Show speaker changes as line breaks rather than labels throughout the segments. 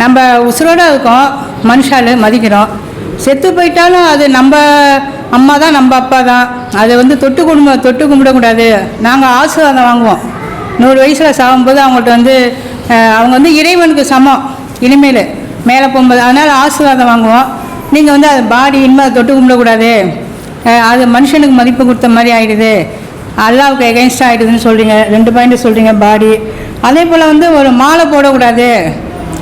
நம்ம உசுரோட இருக்கோம் மனுஷால் மதிக்கிறோம். செத்து போயிட்டாலும் அது நம்ம அம்மா தான் நம்ம அப்பா தான். அதை வந்து தொட்டு குடும்ப தொட்டு கும்பிடக்கூடாது நாங்கள் ஆசீர்வாதம் வாங்குவோம். நூறு வயசில் சாகும்போது அவங்கள்ட்ட வந்து அவங்க வந்து இறைவனுக்கு சமம் இனிமேல். மேலே போகும்போது அதனால் ஆசீர்வாதம் வாங்குவோம். நீங்கள் வந்து அது பாடி இனிமேல் அதை தொட்டு கும்பிடக்கூடாது அது மனுஷனுக்கு மதிப்பு கொடுத்த மாதிரி ஆகிடுது அல்லாவுக்கு எகென்ஸ்டாக ஆகிடுதுன்னு சொல்கிறீங்க ரெண்டு பாயிண்ட் சொல்கிறீங்க பாடி. அதே போல் வந்து ஒரு மாலை போடக்கூடாது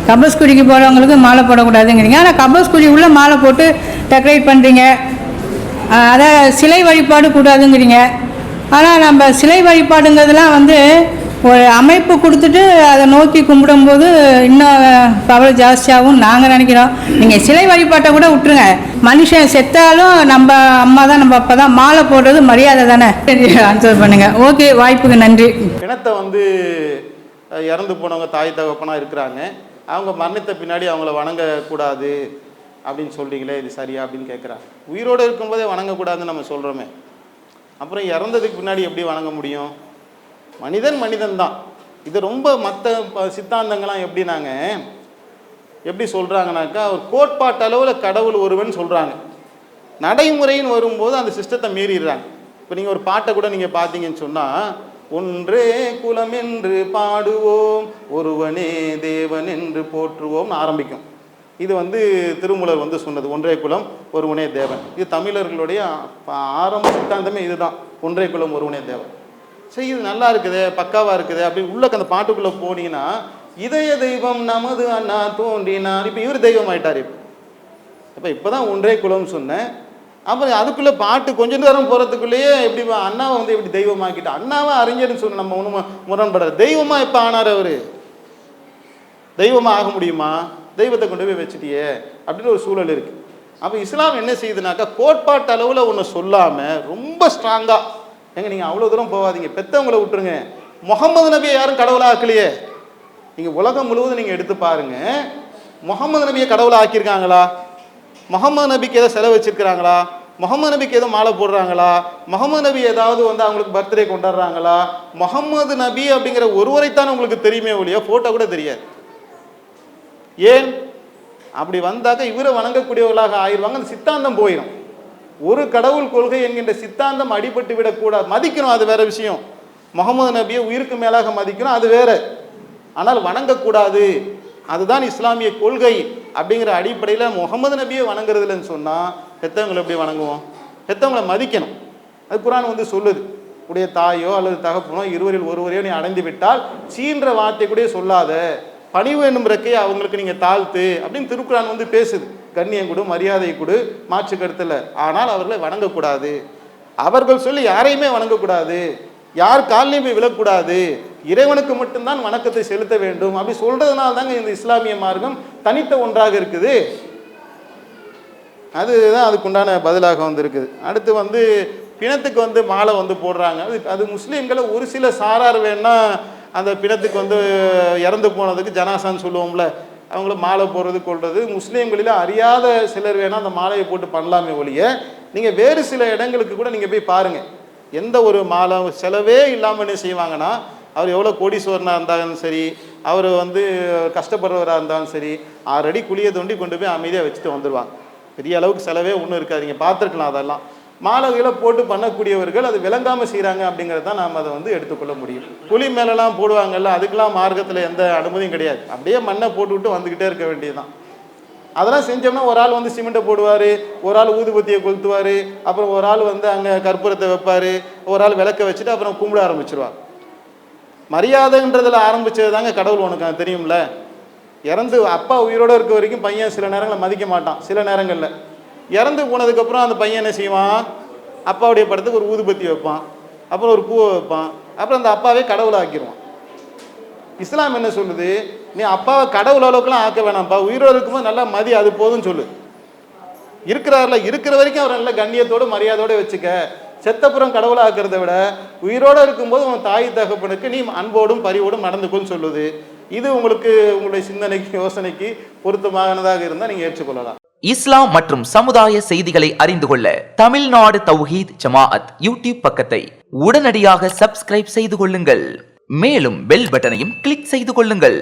கபஸ்குடிக்கு போகிறவங்களுக்கு மாலை போடக்கூடாதுங்கிறீங்க. ஆனால் கபஸ்குடி உள்ளே மாலை போட்டு டெக்கரேட் பண்ணுறீங்க அதை சிலை வழிபாடு கூடாதுங்கிறீங்க. ஆனால் நம்ம சிலை வழிபாடுங்கிறதுலாம் வந்து ஒரு அமைப்பு கொடுத்துட்டு அதை நோக்கி கும்பிடும்போது இன்னும் பவர் ஜாஸ்தியாகவும் நாங்கள் நினைக்கிறோம். நீங்கள் சிலை வழிபாட்டை கூட விட்டுருங்க. மனுஷன் செத்தாலும் நம்ம அம்மா தான் நம்ம அப்பா தான் மாலை போடுறது மரியாதை தானே? ஆன்சர் பண்ணுங்கள் ஓகே வாய்ப்புக்கு நன்றி.
பிணத்தை வந்து இறந்து போனவங்க தாய் தகப்பனாக இருக்கிறாங்க. அவங்க மரணித்த பின்னாடி அவங்கள வணங்கக்கூடாது அப்படின்னு சொல்கிறீங்களே இது சரியா அப்படின்னு கேட்குறாங்க உயிரோடு இருக்கும்போதே வணங்கக்கூடாதுன்னு நம்ம சொல்கிறோமே அப்புறம் இறந்ததுக்கு பின்னாடி எப்படி வணங்க முடியும்? மனிதன் மனிதன் தான். இது ரொம்ப மற்ற சித்தாந்தங்கள்லாம் எப்படினாங்க? எப்படி சொல்கிறாங்கனாக்கா ஒரு கோட்பாட்டு அளவில் கடவுள் ஒருவன் சொல்கிறாங்க நடைமுறைன்னு வரும்போது அந்த சிஸ்டத்தை மீறிடுறாங்க. இப்போ நீங்கள் ஒரு பாட்டை கூட நீங்கள் பார்த்தீங்கன்னு சொன்னால் ஒன்றே குலம் என்று பாடுவோம் ஒருவனே தேவன் என்று போற்றுவோம் ஆரம்பிக்கும். இது வந்து திருமூலர் வந்து சொன்னது ஒன்றே குலம் ஒருவனே தேவன். இது தமிழர்களுடைய ஆரம்ப சித்தாந்தமே இதுதான். ஒன்றே குலம் ஒருவனே தேவன். சரி இது நல்லா இருக்குது பக்காவாக இருக்குது அப்படின்னு உள்ள அந்த பாட்டுக்குள்ளே போனீங்கன்னா இதய தெய்வம் நமது அண்ணா தோன்றினார். இப்போ இவர் தெய்வம் ஆயிட்டார். இப்போ இப்போ இப்போ தான் ஒன்றே குலம் சொன்னேன். அப்புறம் அதுக்குள்ளே பாட்டு கொஞ்ச நேரம் போகிறதுக்குள்ளேயே எப்படி அண்ணாவை வந்து எப்படி தெய்வமாக்கிட்டா அண்ணாவை அறிஞர்னு சொல்லணும் நம்ம ஒன்றும் முரண்படுற தெய்வமாக இப்போ ஆனார் அவர்? தெய்வமாக ஆக முடியுமா? தெய்வத்தை கொண்டு போய் வச்சுட்டியே அப்படின்னு ஒரு சூழல் இருக்குது அப்போ இஸ்லாம் என்ன செய்யுதுனாக்கா கோட்பாட்டு அளவில் ஒன்று சொல்லாமல் ரொம்ப ஸ்ட்ராங்காக ஏங்க நீங்கள் அவ்வளோ தூரம் போகாதீங்க. பெற்றவங்களை விட்டுருங்க. முகமது நபியை யாரும் கடவுளாக ஆக்கலையே? நீங்கள் உலகம் முழுவதும் நீங்கள் எடுத்து பாருங்கள் முகமது நபியை கடவுளாக ஆக்கியிருக்காங்களா? முகமது நபிக்கு ஏதோ செலவு வச்சிருக்கிறாங்களா முகமது நபிக்கு ஏதோ மாலை போடுறாங்களா? முகமது நபி ஏதாவது வந்து அவங்களுக்கு பர்த்டே கொண்டாடுறாங்களா? முகமது நபி அப்படிங்கிற ஒருவரைத்தான் உங்களுக்கு தெரியுமே ஒழிய ஃபோட்டோ கூட தெரியாது. ஏன்? அப்படி வந்தாக்க இவரை வணங்கக்கூடியவர்களாக ஆயிடுவாங்க அந்த சித்தாந்தம் போயிடும் ஒரு கடவுள் கொள்கை என்கின்ற சித்தாந்தம் அடிபட்டு விடக்கூடாது. மதிக்கணும் அது வேற விஷயம். முகமது நபியை உயிருக்கு மேலாக மதிக்கணும் அது வேற. ஆனால் வணங்கக்கூடாது. அதுதான் இஸ்லாமிய கொள்கை அப்படிங்கிற அடிப்படையில் முகமது நபியை வணங்குறதுலன்னு சொன்னால் பெற்றவங்களை எப்படி வணங்குவோம்? பெத்தவங்களை மதிக்கணும். அது குரான் வந்து சொல்லுது. உடைய தாயோ அல்லது தகப்பனோ இருவரில் ஒருவரையோ நீ அடைந்து விட்டால் சீன்ற வார்த்தை கூட சொல்லாத. பணிவு என்னும் ரெக்கையை அவங்களுக்கு நீங்கள் தாழ்த்து அப்படின்னு திருக்குறான் வந்து பேசுது. கண்ணியம் கொடு மரியாதை கொடு மாற்று கருத்தில். ஆனால் அவர்களை வணங்கக்கூடாது. அவர்கள் சொல்லி யாரையுமே வணங்கக்கூடாது. யார் காலையும் போய் விழக்கூடாது. இறைவனுக்கு மட்டும்தான் வணக்கத்தை செலுத்த வேண்டும். அப்படி சொல்றதுனால தாங்க இந்த இஸ்லாமிய மார்க்கம் தனித்த ஒன்றாக இருக்குது. அதுதான் அதுக்குண்டான பதிலாக வந்திருக்குது. அடுத்து வந்து பிணத்துக்கு வந்து மாலை வந்து போடுறாங்க. அது அது முஸ்லீம்களை ஒரு சில சாரார் வேணால் அந்த பிணத்துக்கு வந்து இறந்து போனதுக்கு ஜனாசான்னு சொல்லுவோம்ல அவங்கள மாலை போடுறது கொள்வது முஸ்லீம்களில் அறியாத சிலர் வேணால் அந்த மாலையை போட்டு பண்ணலாமே ஒழிய நீங்கள் வேறு சில இடங்களுக்கு கூட நீங்கள் போய் பாருங்கள் எந்த ஒரு மாலை செலவே இல்லாமல் என்ன செய்வாங்கன்னா அவர் எவ்வளோ கோடீஸ்வரனாக இருந்தாலும் சரி அவர் வந்து கஷ்டப்படுறவராக இருந்தாலும் சரி ஆறடி குழியை தோண்டி கொண்டு போய் அமைதியாக வச்சுட்டு வந்துடுவாங்க பெரிய அளவுக்கு செலவே ஒன்றும் இருக்காது. நீங்கள் பார்த்துருக்கலாம் அதெல்லாம். மாலைகளை போட்டு பண்ணக்கூடியவர்கள் அது விளங்காமல் செய்கிறாங்க அப்படிங்கிறத நாம் அதை வந்து எடுத்துக்கொள்ள முடியும். புளி மேலெலாம் போடுவாங்கல்ல அதுக்கெலாம் மார்க்கத்தில் எந்த அனுமதியும் கிடையாது. அப்படியே மண்ணை போட்டுவிட்டு வந்துக்கிட்டே இருக்க வேண்டியதுதான். அதெல்லாம் செஞ்சோம்னா ஒரு ஆள் வந்து சிமெண்ட்டை போடுவார் ஒரு ஆள் ஊதுபத்தியை கொளுத்துவார் அப்புறம் ஒரு ஆள் வந்து அங்கே கற்பூரத்தை வைப்பார் ஒரு ஆள் விளக்க வச்சுட்டு அப்புறம் கும்பிட ஆரம்பிச்சிருவார். மரியாதைன்றதில் ஆரம்பிச்சது தாங்க கடவுள் உனக்கு தெரியும்ல? இறந்து அப்பா உயிரோடு இருக்க வரைக்கும் பையன் சில நேரங்களில் மதிக்க மாட்டான். சில நேரங்களில். இறந்து போனதுக்கப்புறம் அந்த பையன் என்ன செய்வான்? அப்பாவுடைய படத்துக்கு ஒரு ஊதுபத்தி வைப்பான். அப்புறம் ஒரு பூவை வைப்பான். அப்புறம் அந்த அப்பாவே கடவுளை ஆக்கிடுவான் இஸ்லாம் என்ன சொல்லுது? நீ அப்பாவை கடவுள் அளவுக்குலாம் ஆக்க வேணாம்ப்பா. உயிரோடு இருக்கும்போது நல்லா மதி அது போதும்னு சொல்லு. இருக்கிறாரில் இருக்கிற வரைக்கும் அவர் நல்ல கண்ணியத்தோடு மரியாதையோடு வச்சுக்க. செத்தப்புறம் கடவுளை ஆக்கிறத விட உயிரோடு இருக்கும்போது உன் தாய் தகப்பனுக்கு நீ அன்போடும் பரிவோடும் நடந்துக்கும்னு சொல்லுது. இது உங்களுக்கு உங்களுடைய சிந்தனைக்கு யோசனைக்கு பொருத்தமானதாக இருந்தால் நீங்கள் ஏற்றுக்கொள்ளலாம்.
இஸ்லாம் மற்றும் சமுதாய செய்திகளை அறிந்து கொள்ள தமிழ்நாடு தௌஹீத் ஜமாஅத் யூடியூப் பக்கத்தை உடனடியாக சப்ஸ்கிரைப் செய்து கொள்ளுங்கள். மேலும் பெல் பட்டனையும் கிளிக் செய்து கொள்ளுங்கள்.